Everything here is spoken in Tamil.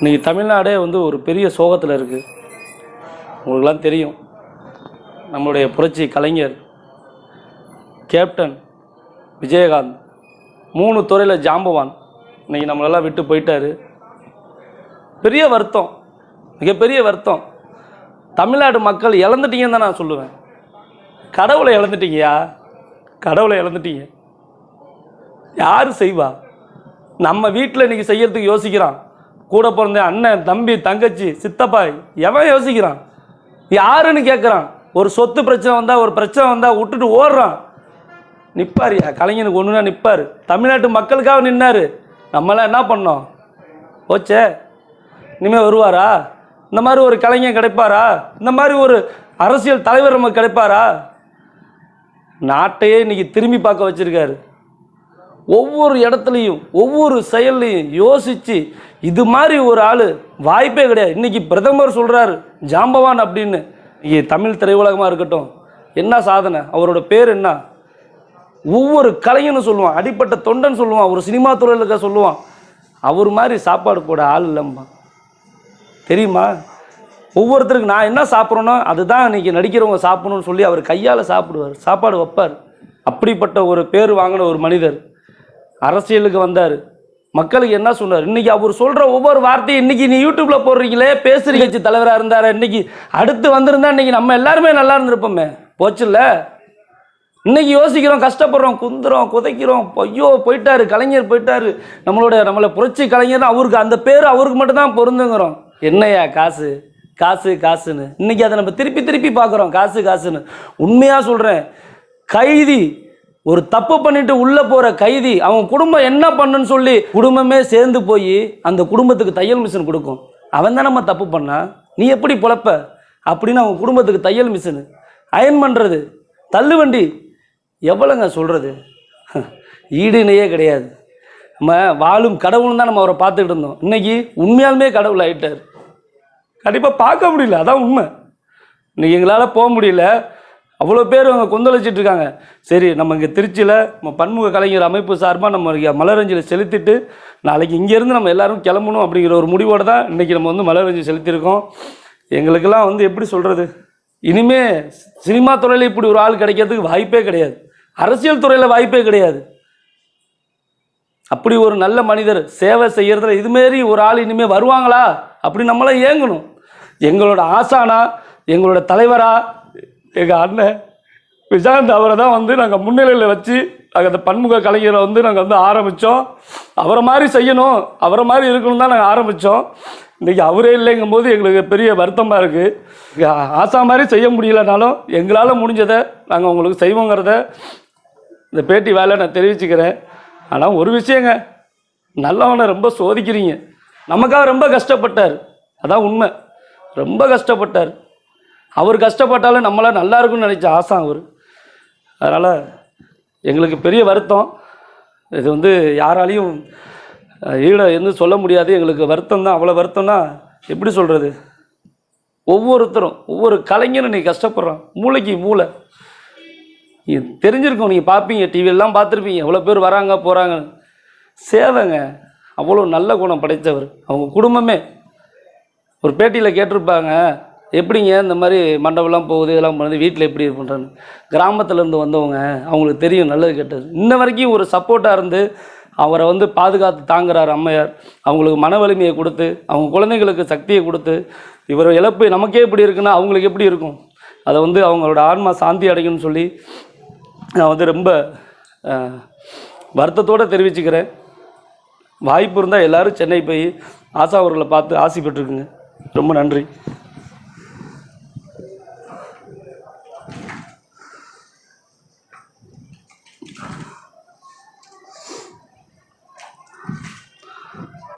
இன்றைக்கி தமிழ்நாடே வந்து ஒரு பெரிய சோகத்தில் இருக்குது உங்களுக்கெல்லாம் தெரியும். நம்மளுடைய புரட்சி கலைஞர் கேப்டன் விஜயகாந்த் மூணு துறையில் ஜாம்பவான். இன்றைக்கி நம்மளெல்லாம் விட்டு போயிட்டாரு. பெரிய வருத்தம். மிகப்பெரிய வருத்தம். தமிழ்நாடு மக்கள் இழந்துட்டீங்கன்னு தான் நான் சொல்லுவேன். கடவுளை இழந்துட்டீங்கயா? கடவுளை இழந்துட்டீங்க. யார் செய்வா? நம்ம வீட்டில் இன்றைக்கி செய்யறதுக்கு யோசிக்கிறான். கூட பிறந்த அண்ணன் தம்பி தங்கச்சி சித்தப்பா எவன் யோசிக்கிறான்? யாருன்னு கேட்குறான் ஒரு சொத்து பிரச்சனை வந்தால் ஒரு பிரச்சனை வந்தால் விட்டுட்டு ஓடுறான். நிற்பாருயா கலைஞனுக்கு ஒன்றுனா நிற்பார் தமிழ்நாட்டு மக்களுக்காக நின்னார். நம்மளாம் என்ன பண்ணோம்? ஓச்சே இனிமேல் வருவாரா? இந்த மாதிரி ஒரு கலைஞன் கிடைப்பாரா? இந்த மாதிரி ஒரு அரசியல் தலைவர் நமக்கு கிடைப்பாரா? நாட்டையே இன்றைக்கி திரும்பி பார்க்க வச்சுருக்காரு. ஒவ்வொரு இடத்துலையும் ஒவ்வொரு செயல்லையும் யோசித்து இது மாதிரி ஒரு ஆள் வாய்ப்பே கிடையாது. இன்றைக்கி பிரதமர் சொல்கிறாரு ஜாம்பவான் அப்படின்னு. இங்கே தமிழ் திரையுலகமாக இருக்கட்டும் என்ன சாதனை? அவரோட பேர் என்ன? ஒவ்வொரு கலைஞனும் சொல்லுவான் அடிப்பட்ட தொண்டன் சொல்லுவான் ஒரு சினிமா துறையில் இருக்க சொல்லுவான் அவர் மாதிரி சாப்பாடு போட ஆள் இல்லைம்பா தெரியுமா? ஒவ்வொருத்தருக்கு நான் என்ன சாப்பிட்றேனோ அதுதான் இன்றைக்கி நடிக்கிறவங்க சாப்பிடணும்னு சொல்லி அவர் கையால் சாப்பிடுவார் சாப்பாடு வைப்பார். அப்படிப்பட்ட ஒரு பேர் வாங்கின ஒரு மனிதர். அரசியலுக்கு வந்தார். மக்களுக்கு என்ன சொன்னார்? இன்னைக்கு அவர் சொல்கிற ஒவ்வொரு வார்த்தையும் இன்னைக்கு நீ யூடியூப்பில் போடுறீங்களே பேசுறீங்க. கட்சி தலைவராக இருந்தார். இன்னைக்கு அடுத்து வந்திருந்தா இன்னைக்கு நம்ம எல்லாருமே நல்லா இருந்திருப்போமே. போச்சுல்ல? இன்னைக்கு யோசிக்கிறோம் கஷ்டப்படுறோம் குந்துறோம் குதைக்கிறோம். ஐயோ போயிட்டாரு கலைஞர் போயிட்டாரு. நம்மளோட நம்மளை புரட்சி கலைஞர் அவருக்கு அந்த பேர் அவருக்கு மட்டும்தான் பொருந்துங்கிறோம். என்னையா காசு? காசு காசுன்னு. இன்னைக்கு அதை நம்ம திருப்பி திருப்பி பார்க்குறோம். காசு காசுன்னு. உண்மையாக சொல்கிறேன் கைதி ஒரு தப்பு பண்ணிட்டு உள்ளே போகிற கைதி அவன் குடும்பம் என்ன பண்ணுன்னு சொல்லி குடும்பமே சேர்ந்து போய் அந்த குடும்பத்துக்கு தையல் மிஷின் கொடுக்கும். அவன் தான் நம்ம தப்பு பண்ணா? நீ எப்படி பொழப்ப? அப்படின்னு அவன் குடும்பத்துக்கு தையல் மிஷினு. அயன் பண்ணுறது தள்ளுவண்டி எவ்வளோங்க சொல்கிறது ஈடுனையே கிடையாது. நம்ம வாழும் கடவுள்னு தான் நம்ம அவரை பார்த்துக்கிட்டு இருந்தோம். இன்னைக்கு உண்மையாலுமே கடவுள் ஆகிட்டார் கண்டிப்பாக பார்க்க முடியல. அதான் உண்மை. இன்றைக்கி எங்களால் போக முடியல. அவ்வளோ பேர் அவங்க கொந்தளிச்சிட்டு இருக்காங்க. சரி நம்ம இங்கே திருச்சியில் நம்ம பன்முக கலைஞர் அமைப்பு சார்பாக நம்ம இங்க மலரஞ்சலி செலுத்திட்டு நாளைக்கு இங்கேருந்து நம்ம எல்லோரும் கிளம்பணும் அப்படிங்கிற ஒரு முடிவோடு தான் இன்றைக்கி நம்ம வந்து மலரஞ்சலி செலுத்தியிருக்கோம். எங்களுக்கெல்லாம் வந்து எப்படி சொல்கிறது இனிமே சினிமா துறையில் இப்படி ஒரு ஆள் கிடைக்கிறதுக்கு வாய்ப்பே கிடையாது. அரசியல் துறையில் வாய்ப்பே கிடையாது. அப்படி ஒரு நல்ல மனிதர் சேவை செய்கிறதுல இதுமாரி ஒரு ஆள் இனிமேல் வருவாங்களா? அப்படி நம்மளாம் ஏங்கணும். எங்களோட ஆசானா எங்களோட தலைவரா எங்கள் அண்ணன் விஜயகாந்த் அவரை தான் வந்து நாங்கள் முன்னிலையில் வச்சு நாங்கள் அந்த பன்முக கலைஞரை வந்து நாங்கள் வந்து ஆரம்பித்தோம் அவரை மாதிரி செய்யணும் அவரை மாதிரி இருக்கணும் தான் நாங்கள் ஆரம்பித்தோம் இன்றைக்கி அவரே இல்லைங்கும் போது எங்களுக்கு பெரிய வருத்தமாக இருக்குது ஆசா மாதிரி செய்ய முடியலனாலும் எங்களால் முடிஞ்சதை நாங்கள் உங்களுக்கு செய்வோங்கிறத இந்த பேட்டி வேலை நான் தெரிவிச்சுக்கிறேன். ஆனால் ஒரு விஷயங்க நல்லவனை ரொம்ப சோதிக்கிறீங்க. நமக்காக ரொம்ப கஷ்டப்பட்டார். அதான் உண்மை. ரொம்ப கஷ்டப்பட்டார். அவர் கஷ்டப்பட்டாலும் நம்மளால் நல்லா இருக்கும்னு நினச்ச ஆசை அவர். அதனால் எங்களுக்கு பெரிய வருத்தம். இது வந்து யாராலையும் ஈழ ஈட என்று சொல்ல முடியாது. எங்களுக்கு வருத்தம் தான் அவ்வளோ வருத்தம்னா எப்படி சொல்கிறது ஒவ்வொருத்தரும் ஒவ்வொரு கலைஞரும் நீ கஷ்டப்படுறான். மூளைக்கு மூளை. இது நீங்கள் பார்ப்பீங்க டிவியெல்லாம் பார்த்துருப்பீங்க. எவ்வளோ பேர் வராங்க போகிறாங்க சேவைங்க. அவ்வளோ நல்ல குணம் படைத்தவர். அவங்க குடும்பமே. ஒரு பேட்டியில் கேட்டிருப்பாங்க. எப்படிங்க இந்த மாதிரி மண்டபம்லாம் போகுது இதெல்லாம் பண்ணுது வீட்டில் எப்படி இது பண்ணுறான்னு கிராமத்துலேருந்து வந்தவங்க அவங்களுக்கு தெரியும் நல்லது கெட்டது. இன்ன வரைக்கும் ஒரு சப்போர்ட்டாக இருந்து அவரை வந்து பாதுகாத்து தாங்குறாரு அம்மையார். அவங்களுக்கு மன வலிமையை கொடுத்து அவங்க குழந்தைங்களுக்கு சக்தியை கொடுத்து இவர் இழப்பு நமக்கே இப்படி இருக்குன்னா அவங்களுக்கு எப்படி இருக்கும்? அதை வந்து அவங்களோட ஆன்மா சாந்தி அடையும்னு சொல்லி நான் வந்து ரொம்ப வருத்தத்தோடு தெரிவிச்சுக்கிறேன். வாய்ப்பு இருந்தால் எல்லோரும் சென்னை போய் ஆசா அவர்களை பார்த்து ஆசை பெற்றுக்குங்க. ரொம்ப நன்றி.